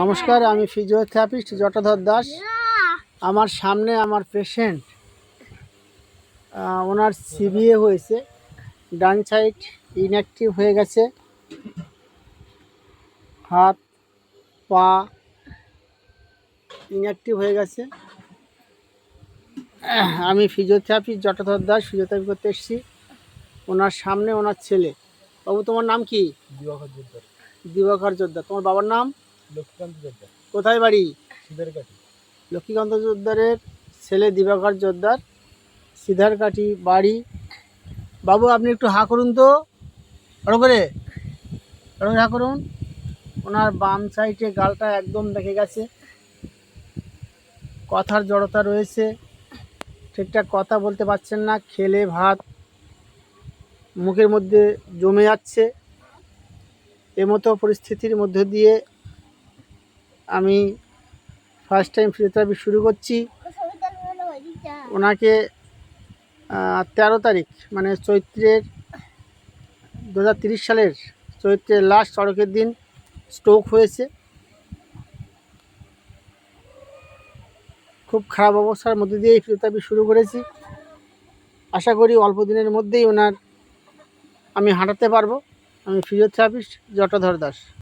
নমস্কার আমি ফিজিওথেরাপিস্ট জটাধর দাস। আমার সামনে আমার পেশেন্ট ওনার সিবিএ হয়েছে ডান সাইড ইনঅ্যাক্টিভ হয়ে গেছে হাত পা ইনঅ্যাক্টিভ হয়ে গেছে। আমি ফিজিওথেরাপি জটাধর দাস ফিজিওথেরাপি করতে এসেছি। ওনার সামনে ওনার ছেলে। বাবু তোমার নাম কি? দিবাকর যোদ্ধার দিবাকর যোদ্ধা তোমার বাবার নাম? লক্ষ্মীকান্ত যোদ্ধার কোথায় বাড়ি? লক্ষ্মীকান্ত জোদ্দারের ছেলে দিবাকর জোদ্দার। সিধারকাঠি বাড়ি। বাবু আপনি একটু হা করুন তো। বড় করে। বড় হা করুন। ওনার বাম সাইডে গালটা একদম দেখে গেছে। কথার জড়তা রয়েছে। ঠিকঠাক কথা বলতে পারছেন না। খেলে ভাত মুখের মধ্যে জমে যাচ্ছে। এমতো পরিস্থিতির মধ্যে দিয়ে আমি ফার্স্ট টাইম ফিজিওথেরাপি শুরু করছি। ওনাকে তেরো তারিখ মানে চৈত্রের দু সালের চৈত্রের লাস্ট চড়কের দিন স্ট্রোক হয়েছে। খুব খারাপ অবস্থার মধ্যে দিয়ে ফিজিওথেরাপি শুরু করেছি। আশা করি অল্প দিনের মধ্যেই ওনার, আমি হাঁটাতে পারব। আমি ফিজিওথেরাপিস্ট জটাধর দাস।